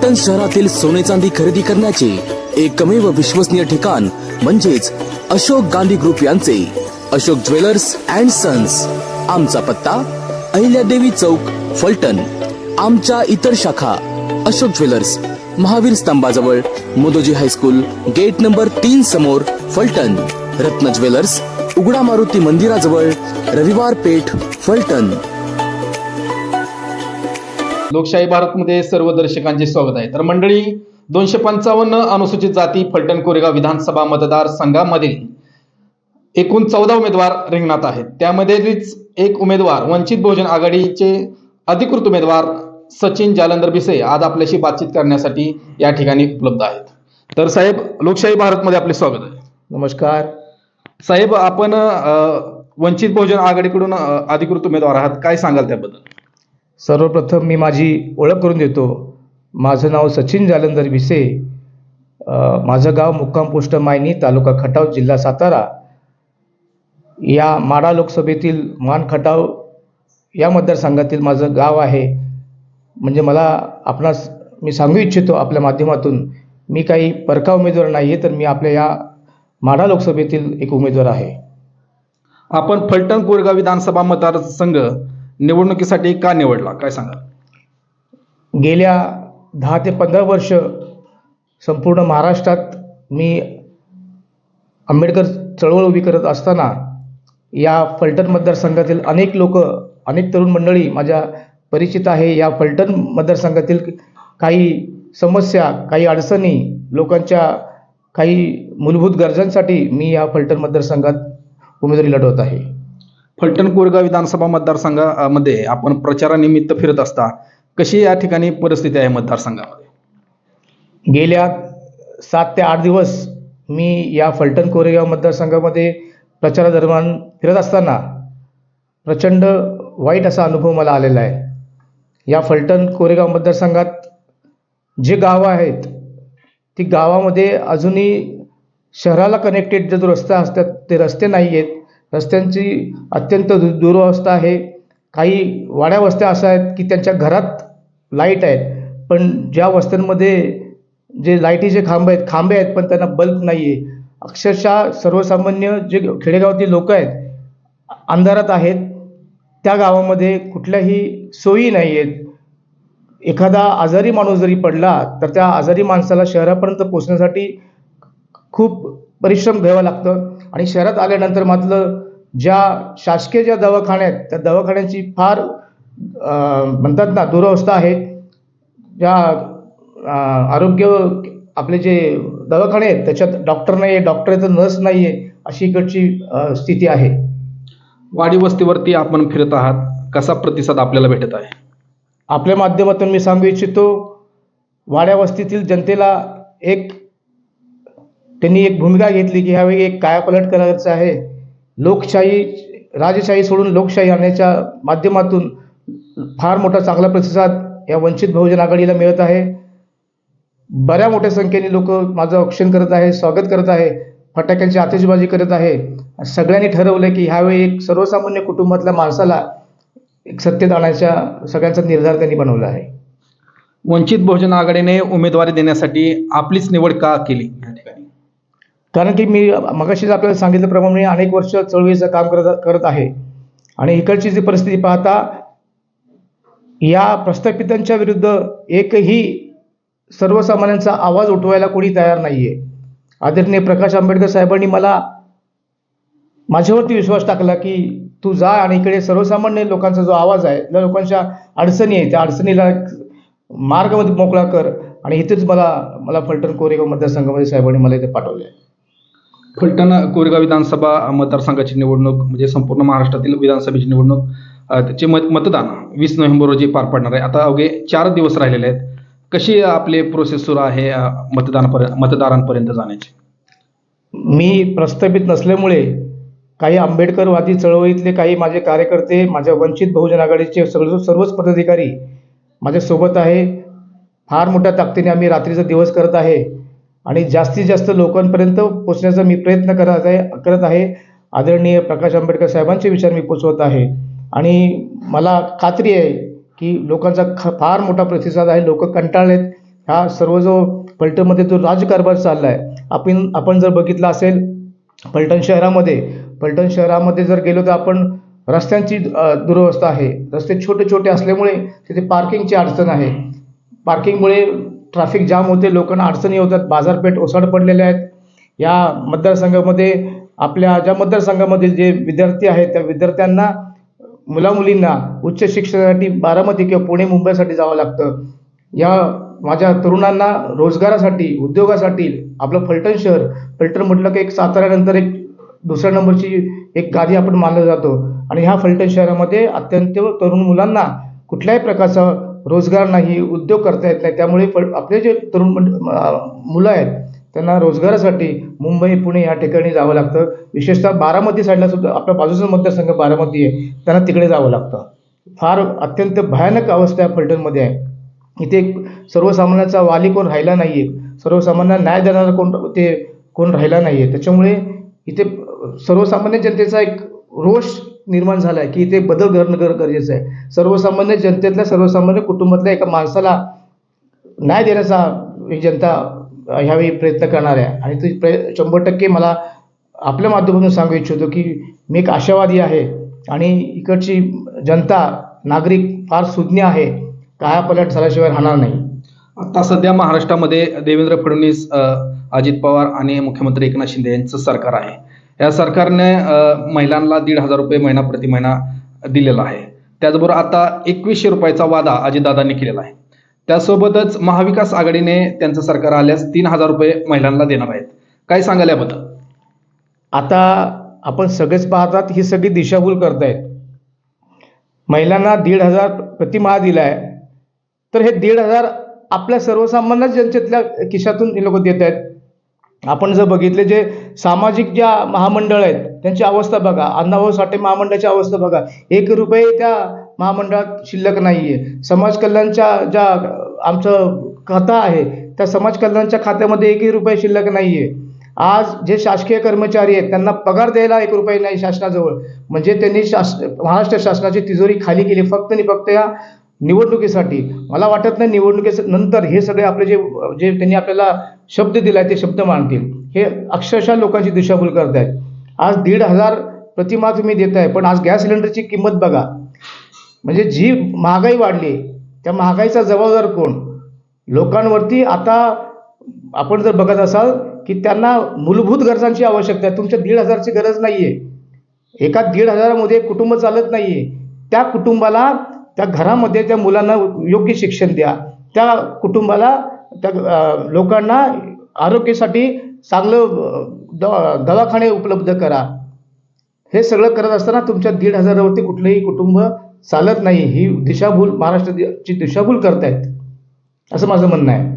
फलटण शहरातील सोने चांदी खरेदी करण्याचे एकमेव विश्वसनीय ठिकाण म्हणजेच अशोक गांधी ग्रुप यांचे अशोक ज्वेलर्स अँड सन्स. आमचा पत्ता अहिल्यादेवी चौक फलटण. आमच्या इतर शाखा Ashok jewellers Mahavir स्तंभाजवळ Modoji high school gate number तीन समोर फलटण. रत्न ज्वेलर्स उघडा मारुती मंदिराजवळ रविवार पेठ फलटण. लोकशाही भारतमध्ये सर्व दर्शकांचे स्वागत आहे. तर मंडळी दोनशे पंचावन्न अनुसूचित जाती फलटण कोरेगाव विधानसभा मतदारसंघामधील एकूण चौदा उमेदवार रिंगणात आहेत. त्यामध्येच एक उमेदवार वंचित बहुजन आघाडीचे अधिकृत उमेदवार सचिन जालंधर भिसे आज आपल्याशी बातचीत करण्यासाठी या ठिकाणी उपलब्ध आहेत. तर साहेब लोकशाही भारतमध्ये आपले स्वागत आहे. नमस्कार. साहेब आपण वंचित बहुजन आघाडीकडून अधिकृत उमेदवार आहात. काय सांगाल त्याबद्दल? सर्वप्रथम मी माझी ओळख करून देतो. माझं नाव सचिन जालंधर भिसे. माझं गाव मुक्काम पोस्ट मायनी तालुका खटाव जिल्हा सातारा. या माडा लोकसभेतील मान खटाव या मतदारसंघातील माझं गाव आहे. म्हणजे मला आपणास मी सांगू इच्छितो आपल्या माध्यमातून मी काही परका उमेदवार नाही आहे तर मी आपल्या या माडा लोकसभेतील एक उमेदवार आहे. आपण फलटण कोरगाव विधानसभा मतदारसंघ निवडणुकीसाठी का निवडला? काय सांगा गेल्या दहा ते पंधरा वर्ष संपूर्ण महाराष्ट्रात मी आंबेडकर चळवळ उभी करत असताना या फलटण मतदारसंघातील अनेक लोक अनेक तरुण मंडळी माझ्या परिचित आहे. या फलटण मतदारसंघातील काही समस्या काही अडचणी लोकांच्या काही मूलभूत गरजांसाठी मी या फलटण मतदारसंघात उमेदवारी लढवत आहे. फलटण कोरेगाव विधानसभा मतदारसंघामध्ये आपण प्रचारानिमित्त फिरत असता कशी या ठिकाणी परिस्थिती आहे मतदारसंघामध्ये? गेल्या सात ते आठ दिवस मी या फलटण कोरेगाव मतदारसंघामध्ये प्रचारादरम्यान फिरत असताना प्रचंड वाईट असा अनुभव मला आलेला आहे. या फलटण कोरेगाव मतदारसंघात जे गावं आहेत ती गावामध्ये अजूनही शहराला कनेक्टेड जो रस्ता असतात ते रस्ते नाही आहेत रस्त्यांची अत्यंत दु दुरावस्था आहे. काही वाड्या वस्त्या अशा आहेत की त्यांच्या घरात लाइट आहेत. पण ज्या वस्त्यांमध्ये जे लाईटीचे खांब आहेत खांबे आहेत पण त्यांना बल्ब नाही आहे अक्षरशः सर्वसामान्य जे खेडेगावातील लोक आहेत अंधारात आहेत. त्या गावामध्ये कुठल्याही सोयी नाही आहेत एखादा आजारी माणूस जरी पडला तर त्या आजारी माणसाला शहरापर्यंत पोचण्यासाठी खूप परिश्रम घ्यावा लागतं. आणि शहरात आल्यानंतर मात्र ज्या शासकीय ज्या दवाखान्या आहेत त्या दवाखान्यांची फार म्हणतात ना दुरवस्था आहे. ज्या आरोग्य आपले जे दवाखाने आहेत त्याच्यात डॉक्टर नाही आहे डॉक्टर तर नर्स नाही आहे अशी इकडची स्थिती आहे. वाडी वस्तीवरती आपण फिरत आहात कसा प्रतिसाद आपल्याला भेटत आहे? आपल्या माध्यमातून मी सांगू इच्छितो वाड्या वस्तीतील जनतेला एक त्यांनी एक भूमिका घेतली की ह्यावेळी एक कायापलट करायचं आहे. लोकशाही राजशाही सोडून लोकशाही आणण्याच्या माध्यमातून फार मोठा चांगला प्रतिसाद या वंचित बहुजन आघाडीला मिळत आहे. बऱ्या मोठ्या संख्येने लोक माझं औक्षण करत आहे स्वागत करत आहे फटाक्यांची आतिषबाजी करत आहे. सगळ्यांनी ठरवलं की ह्यावेळी एक सर्वसामान्य कुटुंबातल्या माणसाला एक सत्तेत आणायच्या सगळ्यांचा निर्धार त्यांनी बनवला आहे. वंचित बहुजन आघाडीने उमेदवारी देण्यासाठी आपलीच निवड का केली? कारण की मी मगाशीच आपल्याला सांगितल्याप्रमाणे मी अनेक वर्ष चळवळीचं काम करत करत आहे. आणि इकडची जी परिस्थिती पाहता या प्रस्थापितांच्या विरुद्ध एकही सर्वसामान्यांचा आवाज उठवायला कोणी तयार नाही आहे आदरणीय प्रकाश आंबेडकर साहेबांनी मला माझ्यावरती विश्वास टाकला की तू जा आणि इकडे सर्वसामान्य लोकांचा जो आवाज आहे ज्या लोकांच्या अडचणी आहे त्या अडचणीला मार्ग मार्गमध्ये मोकळा कर. आणि इथेच मला मला फलटण कोरेगाव मतदारसंघामध्ये साहेबांनी मला इथे पाठवले आहे फलटण कोरेगाव विधानसभा मतदारसंघाची निवडणूक म्हणजे संपूर्ण महाराष्ट्रातील विधानसभेची निवडणूक त्याचे मत मतदान वीस नोव्हेंबर रोजी पार पडणार आहे. आता अवघे चार दिवस राहिलेले आहेत. कशी आपली प्रोसेस सुरू आहे अ, मतदानापर्यंत मतदारांपर्यंत जाण्याची? मी प्रस्थापित नसल्यामुळे काही आंबेडकरवादी चळवळीतले काही माझे कार्यकर्ते माझ्या वंचित बहुजन आघाडीचे सगळे सर्वच पदाधिकारी माझ्यासोबत आहे. फार मोठ्या ताकदीने आम्ही रात्रीचा दिवस करत आहे. आणि जास्तीत जास्त लोकांपर्यंत पोचण्याचा मी प्रयत्न करत आहे करत आहे. आदरणीय प्रकाश आंबेडकर साहेबांचे विचार मी पोचवत आहे. आणि मला खात्री आहे की लोकांचा ख फार मोठा प्रतिसाद आहे लोक कंटाळलेत. हा सर्व जो पलटणमध्ये जो राजकारभार चालला आहे आपण आपण जर बघितलं असेल पलटण शहरामध्ये पलटण शहरामध्ये जर गेलो तर आपण रस्त्यांची दुरवस्था आहे. रस्ते छोटे छोटे असल्यामुळे तिथे पार्किंगची अडचण आहे. पार्किंगमुळे ट्रॅफिक जाम होते लोकांना अडचणी होतात बाजारपेठ ओसाड पडलेल्या आहेत. या मतदारसंघामध्ये आपल्या ज्या मतदारसंघामध्ये जे विद्यार्थी आहेत त्या विद्यार्थ्यांना मुलामुलींना उच्च शिक्षणासाठी बारामती किंवा पुणे मुंबईसाठी जावं लागतं. या माझ्या तरुणांना रोजगारासाठी उद्योगासाठी आपलं फलटण शहर फलटण म्हटलं की एक साताऱ्यानंतर एक दुसऱ्या नंबरची एक गादी आपण मानलं जातो. आणि ह्या फलटण शहरामध्ये अत्यंत तरुण मुलांना कुठल्याही प्रकारचा रोजगार नाही उद्योग करता येत नाही. त्यामुळे फल आपले जे तरुण मुलं आहेत त्यांना रोजगारासाठी मुंबई पुणे या ठिकाणी जावं लागतं. विशेषतः बारामती साईडला सुद्धा आपल्या बाजूचा मतदारसंघ बारामती आहे त्यांना तिकडे जावं लागतं. फार अत्यंत भयानक अवस्था या फलटणमध्ये आहे. इथे सर्वसामान्याचा वाली कोण राहिला नाही आहे सर्वसामान्यांना न्याय देणारा कोण ते कोण राहिला नाही आहे त्याच्यामुळे इथे सर्वसामान्य जनतेचा एक रोष निर्माण झाला आहे की इथे बदल करणं गरजेचं आहे. सर्वसामान्य जनतेतल्या सर्वसामान्य कुटुंबातल्या एका माणसाला न्याय देण्याचा ही जनता ह्यावेळी प्रयत्न करणार आहे. आणि ती प्रय शंभर टक्के मला आपल्या माध्यमातून सांगू इच्छितो की मी एक आशावादी आहे आणि इकडची जनता नागरिक फार सुज्ञ आहे. कायापलट झाल्याशिवाय राहणार नाही. आता सध्या महाराष्ट्रामध्ये देवेंद्र फडणवीस अजित पवार आणि मुख्यमंत्री एकनाथ शिंदे यांचं सरकार आहे. या सरकारने महिलांना दीड हजार रुपये महिना प्रति महिना दिलेला आहे. त्याचबरोबर आता एकवीसशे रुपयाचा वादा अजितदादांनी केलेला आहे. त्यासोबतच महाविकास आघाडीने त्यांचं सरकार आल्यास तीन हजार रुपये महिलांना देणार आहेत. काय सांगाल याबद्दल? आता आपण सगळेच पाहतात ही सगळी दिशाभूल करतायत. महिलांना दीड हजार प्रतिमाहा दिला आहे. तर हे दीड हजार आपल्या सर्वसामान्य जनतेतल्या खिशातून हे लोक देत आहेत आपण जर बघितले जे सामाजिक ज्या महामंडळ आहेत त्यांची अवस्था बघा. अण्णाभाऊ साठे महामंडळाची अवस्था बघा. एक रुपये त्या महामंडळात शिल्लक नाही आहे समाज कल्याणच्या ज्या आमचं खाता आहे त्या समाज कल्याणच्या खात्यामध्ये एकही रुपये शिल्लक नाही आहे आज जे शासकीय कर्मचारी आहेत त्यांना पगार द्यायला एक रुपये नाही शासनाजवळ. म्हणजे त्यांनी शास महाराष्ट्र शासनाची तिजोरी खाली केली. फक्त आणि फक्त या निवडणुकीसाठी. मला वाटत नाही निवडणुकीच्या नंतर हे सगळे आपले जे जे त्यांनी आपल्याला शब्द दिलाय ते शब्द मानतील हे अक्षरशः लोकांची दिशाभूल करत आहेत आज दीड हजार प्रतिमा तुम्ही देत आहे पण आज गॅस सिलेंडरची किंमत बघा. म्हणजे जी महागाई वाढली त्या महागाईचा जबाबदार कोण? लोकांवरती आता आपण जर बघत असाल की त्यांना मूलभूत गरजांची आवश्यकता आहे. तुमच्या दीड हजारची गरज नाही आहे एका दीड हजारामध्ये कुटुंब चालत नाही आहे त्या कुटुंबाला त्या घरामध्ये त्या मुलांना योग्य शिक्षण द्या. त्या कुटुंबाला त्या लोकांना आरोग्यासाठी चांगलं द दवाखाने उपलब्ध करा. हे सगळं करत असताना तुमच्या दीड हजारावरती कुठलंही कुटुंब चालत नाही. ही दिशाभूल महाराष्ट्राची दिशाभूल करतायत. असं माझं म्हणणं आहे.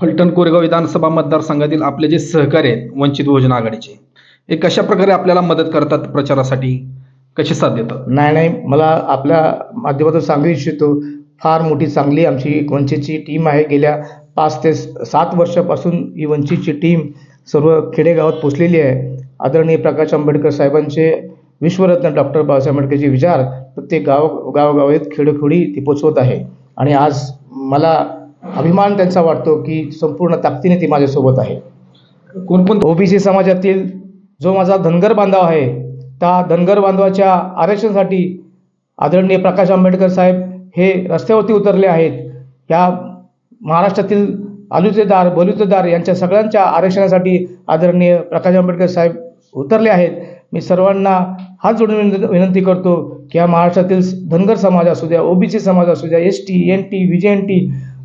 फलटण कोरेगाव विधानसभा मतदारसंघातील आपले जे सहकारी आहेत वंचित बहुजन आघाडीचे हे कशा प्रकारे आपल्याला मदत करतात प्रचारासाठी? कशी साथ देतात? नाही नाही. मला आपल्या माध्यमातून सांगू इच्छितो. फार मोठी चांगली आमची वंचितची टीम आहे. गेल्या पाच ते सात वर्षापासून ही वंचितची टीम सर्व खेडेगावात पोचलेली आहे. आदरणीय प्रकाश आंबेडकर साहेबांचे विश्वरत्न डॉक्टर बाबासाहेब आंबेडकरचे विचार प्रत्येक गाव गावोगावात खेडोखेडी ती पोचवत आहे. आणि आज मला अभिमान त्यांचा वाटतो की संपूर्ण ताकदीने ती माझ्यासोबत आहे. कोणकोणते ओबीसी समाजातील जो माझा धनगर बांधव आहे त्या धनगर बांधवाच्या आरक्षणासाठी आदरणीय प्रकाश आंबेडकर साहेब हे रस्त्यावरती उतरले आहेत. या महाराष्ट्रातील आलुतेदार बलुतेदार यांच्या सगळ्यांच्या आरक्षणासाठी आदरणीय प्रकाश आंबेडकर साहेब उतरले आहेत. मी सर्वांना हात जोडून विनंती- विनंती करतो की या महाराष्ट्रातील धनगर समाज असू द्या ओबीसी समाज असू द्या S T N T V J N T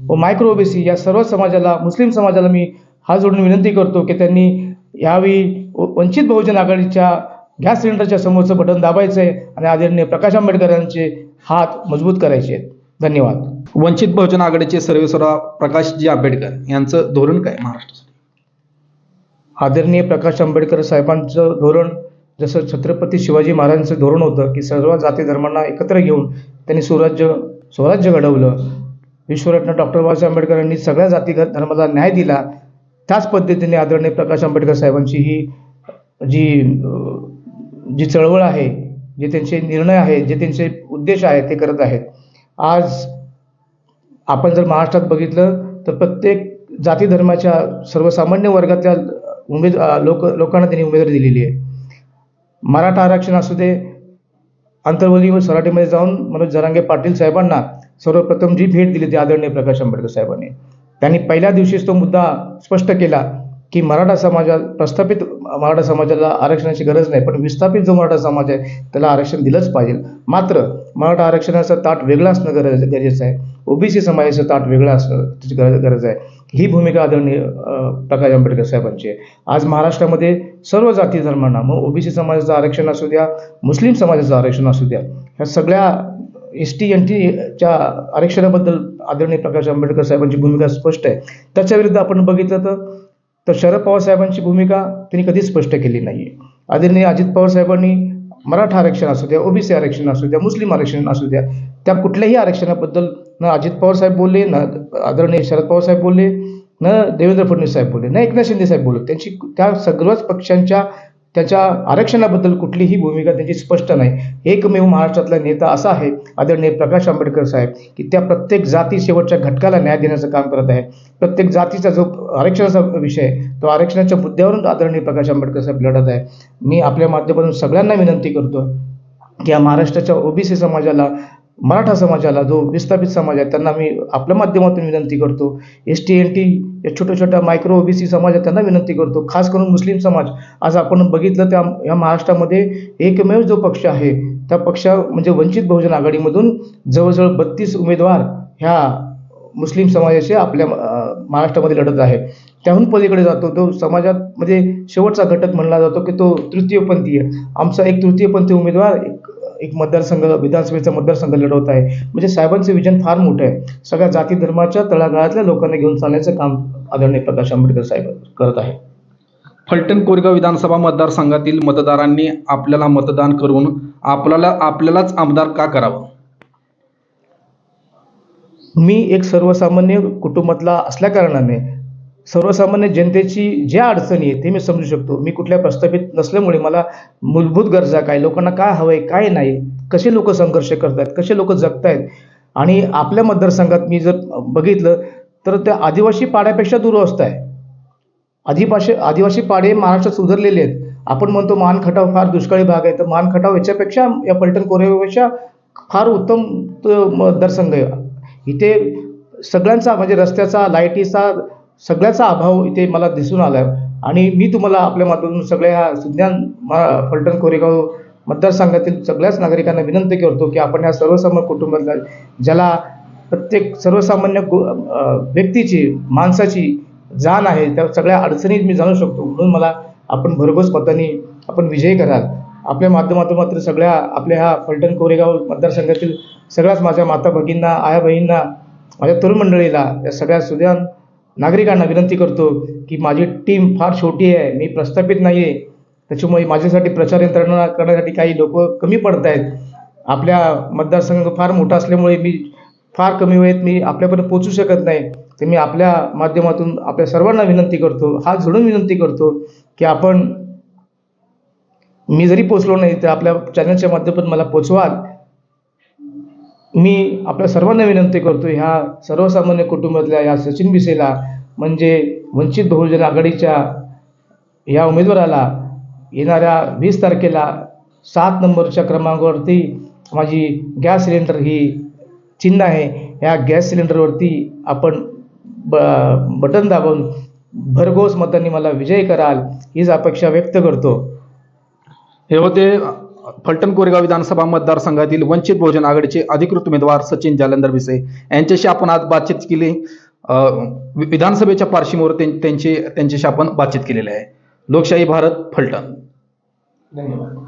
व मायक्रो ओबीसी या सर्व समाजाला मुस्लिम समाजाला मी हात जोडून विनंती करतो की त्यांनी यावेळी व- वंचित बहुजन आघाडीच्या गॅस सिलेंडरच्या समोरचं बटन दाबायचं आहे आणि आदरणीय प्रकाश आंबेडकर यांचे हात मजबूत करायचे आहेत धन्यवाद. वंचित बहुजन आघाडीचे सर्वेसर्वा प्रकाशजी आंबेडकर यांचं धोरण काय महाराष्ट्रासाठी आदरणीय प्रकाश आंबेडकर साहेबांचं धोरण जसं छत्रपती शिवाजी महाराजांचं धोरण होतं की सर्व जाती धर्मांना एकत्र घेऊन त्यांनी स्वराज्य स्वराज्य घडवलं. विश्वरत्न डॉक्टर बाबासाहेब आंबेडकरांनी सगळ्या जाती धर्माला न्याय दिला. त्याच पद्धतीने आदरणीय प्रकाश आंबेडकर साहेबांची ही जी जी चळवळ आहे जे त्यांचे निर्णय आहेत जे त्यांचे उद्देश आहेत ते करत आहेत. आज आपण जर महाराष्ट्रात बघितलं तर प्रत्येक जाती धर्माच्या सर्वसामान्य वर्गातल्या उमेद लोक लोकांना त्यांनी उमेदवारी दिलेली आहे. मराठा आरक्षण असू दे आंतरवली व सराटीमध्ये जाऊन मनोज जरांगे पाटील साहेबांना सर्वप्रथम जी भेट दिली ती आदरणीय प्रकाश आंबेडकर साहेबांनी. त्यांनी पहिल्या दिवशीच तो मुद्दा स्पष्ट केला. की मराठा समाजात प्रस्थापित मराठा समाजाला आरक्षणाची गरज नाही पण विस्थापित जो मराठा समाज आहे त्याला आरक्षण दिलंच पाहिजे. मात्र मराठा आरक्षणाचं ताट वेगळं असणं गरज गरजेचं आहे. ओबीसी समाजाचं ताट वेगळं असणं त्याची गरज गरज आहे. ही भूमिका आदरणीय प्रकाश आंबेडकर साहेबांची आहे. आज महाराष्ट्रामध्ये सर्व जाती धर्मांना मग ओबीसी समाजाचं आरक्षण असू द्या मुस्लिम समाजाचं आरक्षण असू द्या ह्या सगळ्या एस टी एन टीच्या आरक्षणाबद्दल आदरणीय प्रकाश आंबेडकर साहेबांची भूमिका स्पष्ट आहे. त्याच्या विरुद्ध आपण बघितलं तर तर शरद पवार साहेबांची भूमिका त्यांनी कधीच स्पष्ट केली नाही आहे आदरणीय अजित पवार साहेबांनी मराठा आरक्षण असू द्या ओबीसी आरक्षण असू द्या मुस्लिम आरक्षण असू द्या त्या कुठल्याही आरक्षणाबद्दल न अजित पवार साहेब बोलले न आदरणीय शरद पवार साहेब बोलले न देवेंद्र फडणवीस साहेब बोलले न एकनाथ शिंदे साहेब बोलले. त्यांची त्या सगळ्याच पक्षांच्या त्याच्या आरक्षणाबद्दल कुठलीही भूमिका त्यांची स्पष्ट नाही. एकमेव महाराष्ट्रातला नेता असा आहे आदरणीय प्रकाश आंबेडकर साहेब की त्या प्रत्येक जाती शेवटच्या घटकाला न्याय देण्याचं काम करत आहे. प्रत्येक जातीचा जो आरक्षणाचा विषय आहे, तो आरक्षणाच्या मुद्द्यावरून आदरणीय प्रकाश आंबेडकर साहेब लढत आहे. मी आपल्या माध्यमातून सगळ्यांना विनंती करतो की या महाराष्ट्राच्या ओबीसी समाजाला मराठा समाजाला जो विस्थापित समाज आहे त्यांना मी आपल्या माध्यमातून विनंती करतो. एस टी एन टी या छोट्या छोट्या मायक्रो ओबीसी समाज त्यांना विनंती करतो. खास करून मुस्लिम समाज. आज आपण बघितलं त्या या महाराष्ट्रामध्ये एकमेव जो पक्ष आहे त्या पक्षा म्हणजे वंचित बहुजन आघाडीमधून जवळजवळ बत्तीस उमेदवार ह्या मुस्लिम समाजाशी आपल्या महाराष्ट्रामध्ये लढत आहे. त्याहून पलीकडे जातो तो समाजात म्हणजे शेवटचा घटक म्हणला जातो की तो तृतीयपंथीय. आमचा एक तृतीयपंथी उमेदवार एक मतदारसंघ विधानसभेचा मतदारसंघ लढवत आहे. म्हणजे साहेबांचं विजन फार मोठं आहे. सगळ्या जाती धर्माच्या तळागाळातल्या लोकांना घेऊन चालण्याचं काम आदरणीय प्रकाश आंबेडकर साहेब करत आहे फलटण कोरेगाव विधानसभा मतदारसंघातील मतदारांनी आपल्याला मतदान करून आपल्याला आपल्यालाच आमदार का करावं? मी एक सर्वसामान्य कुटुंबातला असल्या कारणाने सर्वसामान्य जनतेची ज्या अडचणी आहेत ते मी समजू शकतो. मी कुठल्या प्रस्थापित नसल्यामुळे मला मूलभूत गरजा काय लोकांना काय हवं आहे काय नाही कसे लोक संघर्ष करतात कसे लोक जगतायत आणि आपल्या मतदारसंघात मी जर बघितलं तर त्या आदिवासी पाड्यापेक्षा दुरवस्था आहे. आदिपाशी आदिवासी पाडे महाराष्ट्रात सुधारलेले आहेत. आपण म्हणतो मान खटाव फार दुष्काळी भाग आहे तर मान खटाव याच्यापेक्षा या पलटण कोरेपेक्षा फार उत्तम मतदारसंघ आहे. इथे सगळ्यांचा म्हणजे रस्त्याचा लाईटीचा सगळ्याचा अभाव इथे मला दिसून आला आणि मी तुम्हाला आपल्या माध्यमातून सगळ्या ह्या सुज्ञान मा- फलटण कोरेगाव मतदारसंघातील सगळ्याच नागरिकांना विनंती करतो की आपण ह्या सर्वसामान्य कुटुंबातल्या ज्याला प्रत्येक सर्वसामान्य व्यक्तीची माणसाची जाण आहे त्या सगळ्या अडचणी मी जाणू शकतो. म्हणून मला आपण भरघोस मतांनी आपण विजयी कराल. आपल्या माध्यमातून मात्र सगळ्या आपल्या ह्या फलटण कोरेगाव मतदारसंघातील सगळ्याच माझ्या माता भगिनींना आया बहिणींना माझ्या तरुण मंडळीला या सगळ्या सुज्ञान नागरिकांना विनंती करतो की माझी टीम फार छोटी आहे मी प्रस्थापित नाही आहे त्याच्यामुळे माझ्यासाठी प्रचार यंत्रणा करण्यासाठी काही लोक कमी पडत आहेत. आपल्या मतदारसंघ फार मोठा असल्यामुळे मी फार कमी वेळेत मी आपल्यापर्यंत पोचू शकत नाही. तर मी आपल्या माध्यमातून आपल्या सर्वांना विनंती करतो हात जोडून विनंती करतो की आपण मी जरी पोचलो नाही तर आपल्या चॅनलच्या माध्यमातून मला पोचवाल मी आपल्या सर्वांना विनंती करतो ह्या सर्वसामान्य कुटुंबातल्या या सचिन बिसेला म्हणजे वंचित बहुजन आघाडीच्या या उमेदवाराला येणाऱ्या वीस तारखेला सात नंबरच्या क्रमांकावरती माझी गॅस सिलेंडर ही चिन्ह आहे. या गॅस सिलेंडरवरती आपण ब बटन दाबून भरघोस मतांनी मला विजय कराल हीच अपेक्षा व्यक्त करतो. हे होते फलटण कोरेगाव विधानसभा मतदारसंघातील वंचित बहुजन आघाडीचे अधिकृत उमेदवार सचिन जालंधर विसे यांच्याशी आपण आज बातचीत केली. विधानसभेच्या पार्श्वभूमीवर त्यांची त्यांच्याशी आपण बातचीत केलेली आहे. लोकशाही भारत फलटण. धन्यवाद.